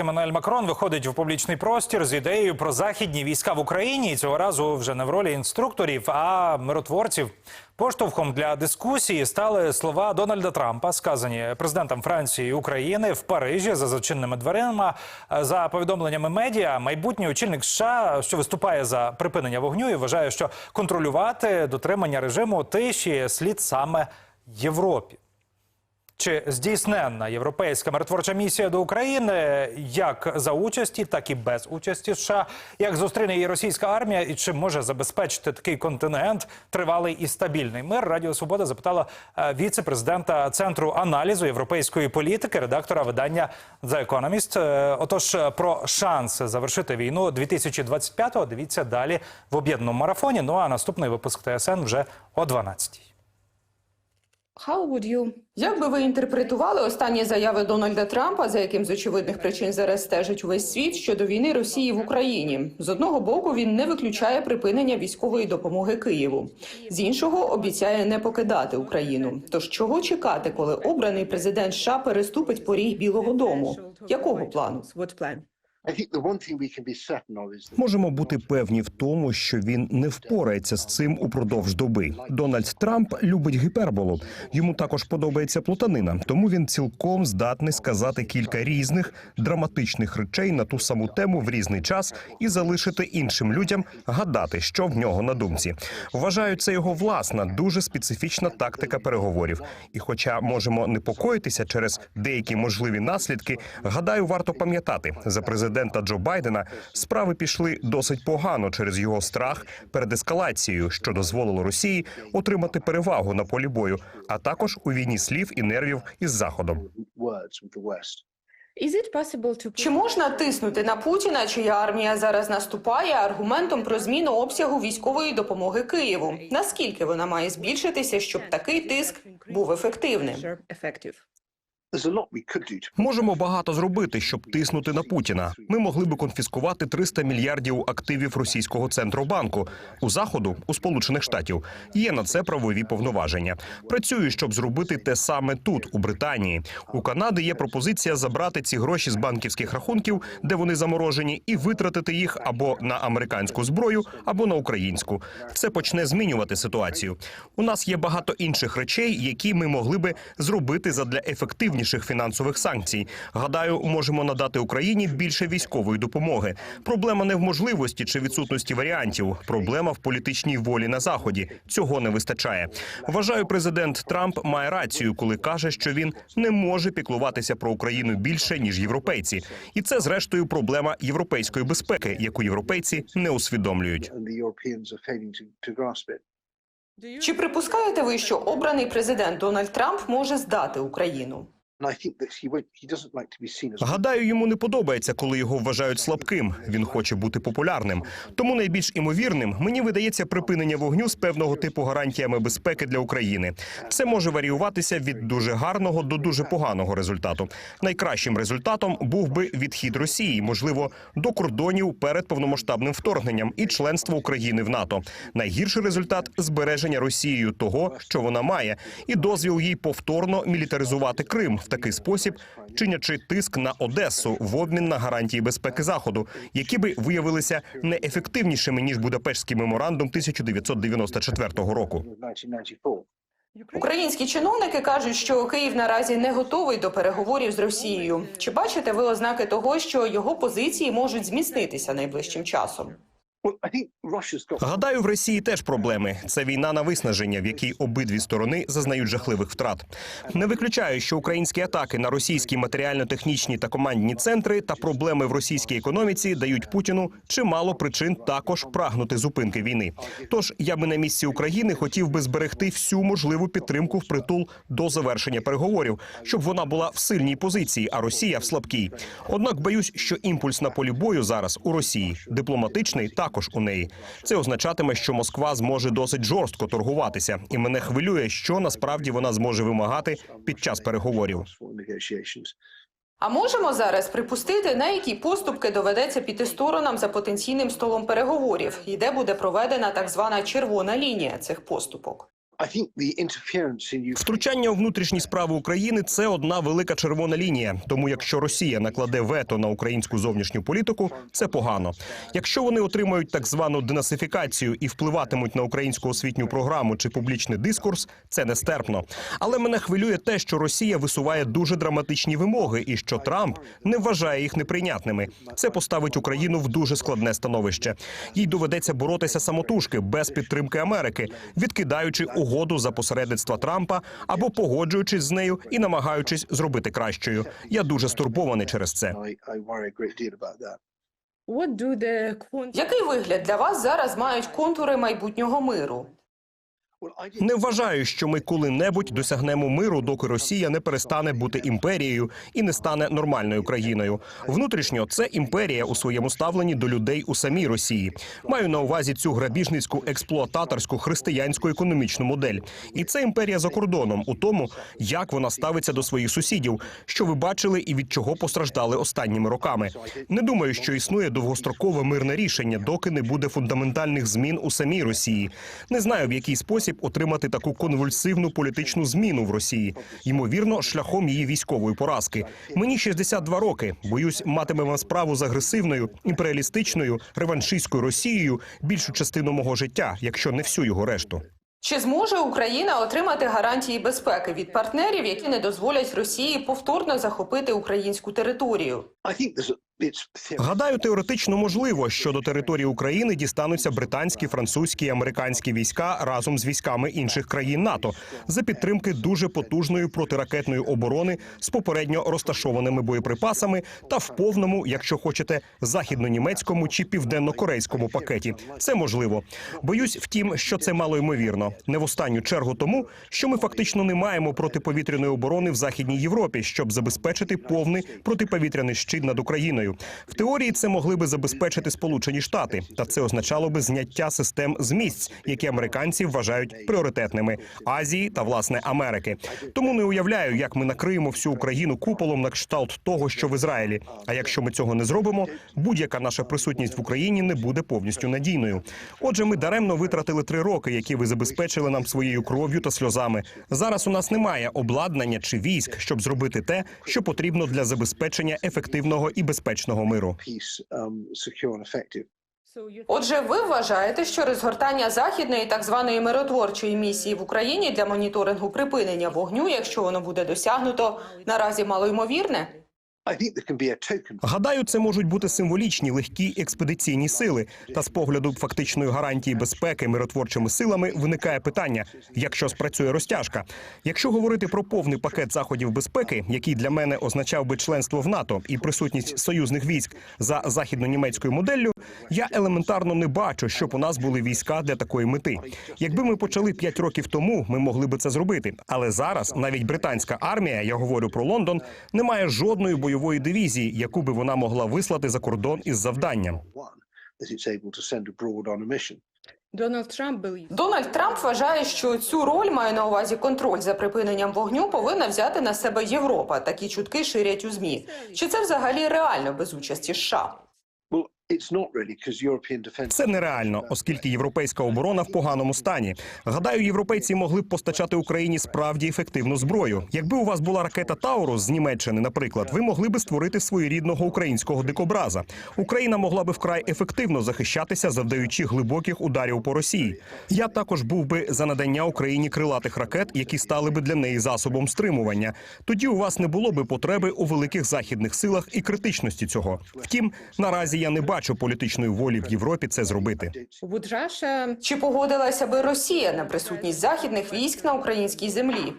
Еммануель Макрон виходить в публічний простір з ідеєю про західні війська в Україні. І цього разу вже не в ролі інструкторів, а миротворців. Поштовхом для дискусії стали слова Дональда Трампа, сказані президентом Франції і України в Парижі за зачиненими дверима. За повідомленнями медіа, майбутній очільник США, що виступає за припинення вогню, і вважає, що контролювати дотримання режиму тиші слід саме Європі. Чи здійсненна європейська миротворча місія до України як за участі, так і без участі США? Як зустріне її російська армія, і чи може забезпечити такий континент тривалий і стабільний мир? Радіо Свобода запитала е, віце-президента центру аналізу європейської політики, редактора видання The Economist. Е, Отож, про шанси завершити війну 2025-го дивіться далі в об'єднаному марафоні. Ну а наступний випуск ТСН вже о 12-й. How would you Як би ви інтерпретували останні заяви Дональда Трампа, за яким з очевидних причин зараз стежить увесь світ щодо війни Росії в Україні? З одного боку він не виключає припинення військової допомоги Києву, з іншого обіцяє не покидати Україну. Тож чого чекати, коли обраний президент США переступить поріг Білого Дому? Якого плану? Можемо бути певні в тому, що він не впорається з цим упродовж доби. Дональд Трамп любить гіперболу. Йому також подобається плутанина, тому він цілком здатний сказати кілька різних драматичних речей на ту саму тему в різний час і залишити іншим людям гадати, що в нього на думці. Вважаю, це його власна, дуже специфічна тактика переговорів. І, хоча можемо непокоїтися через деякі можливі наслідки, гадаю, варто пам'ятати за президента Джо Байдена справи пішли досить погано через його страх перед ескалацією, що дозволило Росії отримати перевагу на полі бою, а також у війні слів і нервів із заходом. Чи можна тиснути на Путіна, чия армія зараз наступає аргументом про зміну обсягу військової допомоги Києву? Наскільки вона має збільшитися, щоб такий тиск був ефективним? Можемо багато зробити, щоб тиснути на Путіна. Ми могли би конфіскувати 300 мільярдів активів російського центробанку у заходу у Сполучених Штатів. Є на це правові повноваження. Працюю, щоб зробити те саме тут, у Британії. У Канади є пропозиція забрати ці гроші з банківських рахунків, де вони заморожені, і витратити їх або на американську зброю, або на українську. Це почне змінювати ситуацію. У нас є багато інших речей, які ми могли би зробити задля ефективніших фінансових санкцій. Гадаю, можемо надати Україні більше військової допомоги. Проблема не в можливості чи відсутності варіантів. Проблема в політичній волі на заході. Цього не вистачає. Вважаю, президент Трамп має рацію, коли каже, що він не може піклуватися про Україну більше ніж європейці, і це зрештою проблема європейської безпеки, яку європейці не усвідомлюють. Чи припускаєте ви, що обраний президент Дональд Трамп може здати Україну? Гадаю, йому не подобається, коли його вважають слабким. Він хоче бути популярним. Тому найбільш імовірним мені видається припинення вогню з певного типу гарантіями безпеки для України. Це може варіюватися від дуже гарного до дуже поганого результату. Найкращим результатом був би відхід Росії, можливо, до кордонів перед повномасштабним вторгненням і членство України в НАТО. Найгірший результат збереження Росією того, що вона має, і дозвіл їй повторно мілітаризувати Крим в такий спосіб, чинячи тиск на Одесу в обмін на гарантії безпеки Заходу, які би виявилися неефективнішими ніж Будапештський меморандум 1994 року. of 1994. Українські чиновники кажуть, що Київ наразі не готовий до переговорів з Росією. Чи бачите ви ознаки того, що його позиції можуть зміститися найближчим часом? Гадаю, в Росії теж проблеми. Це війна на виснаження, в якій обидві сторони зазнають жахливих втрат. Не виключаю, що українські атаки на російські матеріально-технічні та командні центри та проблеми в російській економіці дають Путіну чимало причин також прагнути зупинки війни. Тож я би на місці України хотів би зберегти всю можливу підтримку впритул до завершення переговорів, щоб вона була в сильній позиції, а Росія в слабкій. Однак боюсь, що імпульс на полі бою зараз у Росії дипломатичний також у неї. Це означатиме, що Москва зможе досить жорстко торгуватися, і мене хвилює, що насправді вона зможе вимагати під час переговорів. А можемо зараз припустити, на які поступки доведеться піти сторонам за потенційним столом переговорів, і де буде проведена так звана червона лінія цих поступок? Втручання у внутрішні справи України це одна велика червона лінія. Тому, якщо Росія накладе вето на українську зовнішню політику, це погано. Якщо вони отримають так звану денацифікацію і впливатимуть на українську освітню програму чи публічний дискурс, це нестерпно. Але мене хвилює те, що Росія висуває дуже драматичні вимоги, і що Трамп не вважає їх неприйнятними. Це поставить Україну в дуже складне становище. Їй доведеться боротися самотужки без підтримки Америки, відкидаючи угоду за посередництва Трампа або погоджуючись з нею і намагаючись зробити кращою. Я дуже стурбований через це. Який вигляд для вас зараз мають контури майбутнього миру? Не вважаю, що ми коли-небудь досягнемо миру, доки Росія не перестане бути імперією і не стане нормальною країною. Внутрішньо це імперія у своєму ставленні до людей у самій Росії. Маю на увазі цю грабіжницьку експлуататорську християнську економічну модель. І це імперія за кордоном у тому, як вона ставиться до своїх сусідів, що ви бачили і від чого постраждали останніми роками. Не думаю, що існує довгострокове мирне рішення, доки не буде фундаментальних змін у самій Росії. Не знаю, в який спосіб отримати таку конвульсивну політичну зміну в Росії. Ймовірно, шляхом її військової поразки. Мені 62 роки. Боюсь, матимемо справу з агресивною, імперіалістичною, реваншистською Росією більшу частину мого життя, якщо не всю його решту. Чи зможе Україна отримати гарантії безпеки від партнерів, які не дозволять Росії повторно захопити українську територію? Гадаю, теоретично можливо, що до території України дістануться британські, французькі і американські війська разом з військами інших країн НАТО за підтримки дуже потужної протиракетної оборони з попередньо розташованими боєприпасами та в повному, якщо хочете, західно-німецькому чи південно-корейському пакеті. Це можливо. Боюсь, втім, що це мало ймовірно. Не в останню чергу тому, що ми фактично не маємо протиповітряної оборони в західній Європі, щоб забезпечити повний протиповітряний щит над Україною. В теорії це могли би забезпечити Сполучені Штати, та це означало би зняття систем з місць, які американці вважають пріоритетними Азії та власне Америки. Тому не уявляю, як ми накриємо всю Україну куполом на кшталт того, що в Ізраїлі. А якщо ми цього не зробимо, будь-яка наша присутність в Україні не буде повністю надійною. Отже, ми даремно витратили три роки, які ви забезпечили нам своєю кров'ю та сльозами. Зараз у нас немає обладнання чи військ, щоб зробити те, що потрібно для забезпечення ефективного і безпечного миру. um, Отже, ви вважаєте, що розгортання західної так званої миротворчої місії в Україні для моніторингу припинення вогню, якщо воно буде досягнуто, наразі малоймовірне? Гадаю, це можуть бути символічні легкі експедиційні сили. Та з погляду фактичної гарантії безпеки миротворчими силами виникає питання: якщо спрацює розтяжка, якщо говорити про повний пакет заходів безпеки, який для мене означав би членство в НАТО і присутність союзних військ за західно-німецькою моделлю, я елементарно не бачу, щоб у нас були війська для такої мети. Якби ми почали 5 років тому, ми могли би це зробити. Але зараз навіть британська армія, я говорю про Лондон, не має жодної бойової дивізії, яку би вона могла вислати за кордон із завданням. Дональд Трамп Дональд Трамп вважає, що цю роль має на увазі контроль за припиненням вогню повинна взяти на себе Європа. Такі чутки ширять у змі. Чи це взагалі реально без участі США? Це нереально, оскільки європейська оборона в поганому стані. Гадаю, європейці могли б постачати Україні справді ефективну зброю. Якби у вас була ракета Таурус з Німеччини, наприклад, ви могли би створити своєрідного українського дикобраза. Україна могла би вкрай ефективно захищатися, завдаючи глибоких ударів по Росії. Я також був би за надання Україні крилатих ракет, які стали би для неї засобом стримування. Тоді у вас не було би потреби у великих західних силах і критичності цього. Втім, наразі я не бачу політичної волі в Європі це зробити. would Чи погодилася би Росія на присутність західних військ на українській землі?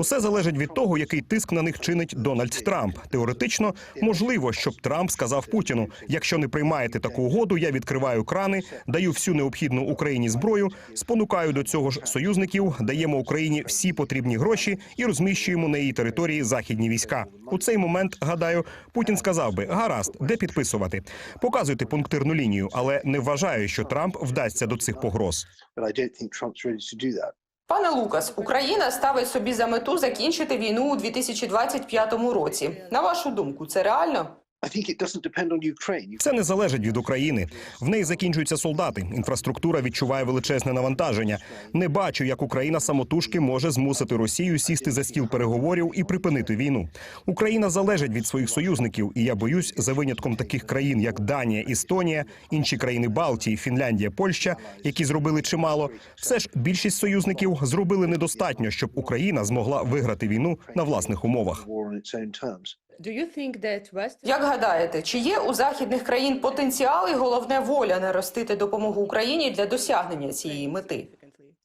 Усе залежить від того, який тиск на них чинить Дональд Трамп. Теоретично можливо, щоб Трамп сказав Путіну: якщо не приймаєте таку угоду, я відкриваю крани, даю всю необхідну Україні зброю, спонукаю до цього ж союзників, даємо Україні всі потрібні гроші і розміщуємо на її території західні війська. У цей момент гадаю, Путін сказав би: гаразд, де підписувати? Показуйте пунктирну лінію, але не вважаю, що Трамп вдасться до цих погроз. Пане Лукас, Україна ставить собі за мету закінчити війну у 2025 році. На вашу думку, це реально? Це не залежить від України. В неї закінчуються солдати. Інфраструктура відчуває величезне навантаження. Не бачу, як Україна самотужки може змусити Росію сісти за стіл переговорів і припинити війну. Україна залежить від своїх союзників, і я боюсь, за винятком таких країн, як Данія, Естонія, інші країни Балтії, Фінляндія, Польща, які зробили чимало. Все ж більшість союзників зробили недостатньо, щоб Україна змогла виграти війну на власних умовах. Як гадаєте, чи є у західних країн потенціал і головне воля наростити допомогу Україні для досягнення цієї мети?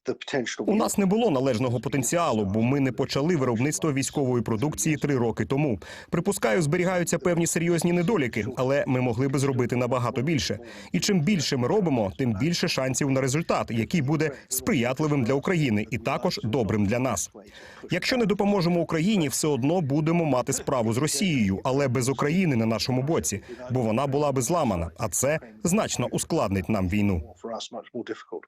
The. У нас не було належного потенціалу, бо ми не почали виробництво військової продукції три роки тому. Припускаю, зберігаються певні серйозні недоліки, але ми могли би зробити набагато більше. І чим більше ми робимо, тим більше шансів на результат, який буде сприятливим для України і також добрим для нас. Якщо не допоможемо Україні, все одно будемо мати справу з Росією, але без України на нашому боці, бо вона була би зламана, а це значно ускладнить нам війну.